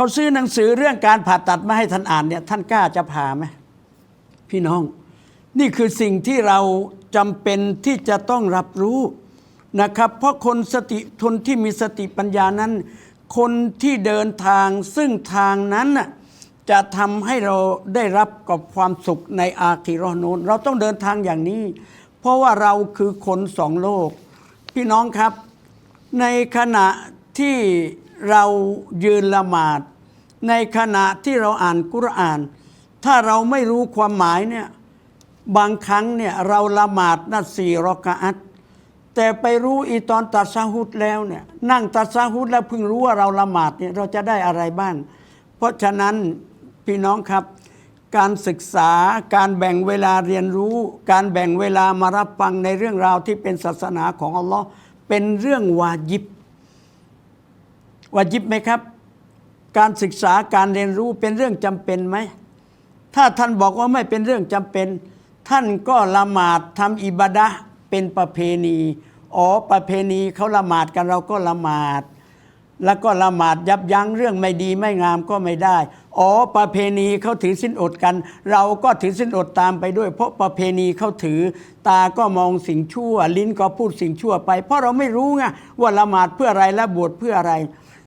เขาซื้อหนังสือเรื่องการผ่าตัดมาให้ท่านอ่านเนี่ยท่านกล้าจะผ่าไหมพี่น้อง นี่คือสิ่งที่เราจำเป็นที่จะต้องรับรู้นะครับ เพราะคนสติทนที่มีสติปัญญานั้น คนที่เดินทางซึ่งทางนั้นน่ะจะทำให้เราได้รับกับความสุขในอาคิราะห์โนนเราต้องเดินทางอย่างนี้ เพราะว่าเราคือคนสองโลก พี่น้องครับ ในขณะที่เรายืนละหมาด ในขณะที่เราอ่านกุรอาน ถ้าเราไม่รู้ความหมายเนี่ยบางครั้งเนี่ยเราละหมาดนัดสี่รอกะอัตแต่ไปรู้อีตอนตัดซาฮุดแล้วเนี่ยนั่งตัดซาฮุดแล้วเพิ่งรู้ว่าเราละหมาดเนี่ยเราจะได้อะไรบ้าง เพราะฉะนั้นพี่น้องครับ การศึกษาการแบ่งเวลาเรียนรู้ การแบ่งเวลามารับฟังในเรื่องราวที่เป็นศาสนาของอัลลอฮ์เป็นเรื่องวาญิบวาญิบไหมครับ การศึกษาการเรียนรู้เป็นเรื่องจำเป็นไหม ถ้าท่านบอกว่าไม่เป็นเรื่องจำเป็น ท่านก็ละหมาดทำอิบาดะเป็นประเพณี อ๋อประเพณีเขาละหมาดกันเราก็ละหมาด แล้วก็ละหมาดยับยั้งเรื่องไม่ดีไม่งามก็ไม่ได้ อ๋อประเพณีเขาถือสิ้นอดกัน เราก็ถือสิ้นอดตามไปด้วย เพราะประเพณีเขาถือ ตาก็มองสิ่งชั่ว ลิ้นก็พูดสิ่งชั่วไป เพราะเราไม่รู้ไงว่าละหมาดเพื่ออะไรและบวชเพื่ออะไร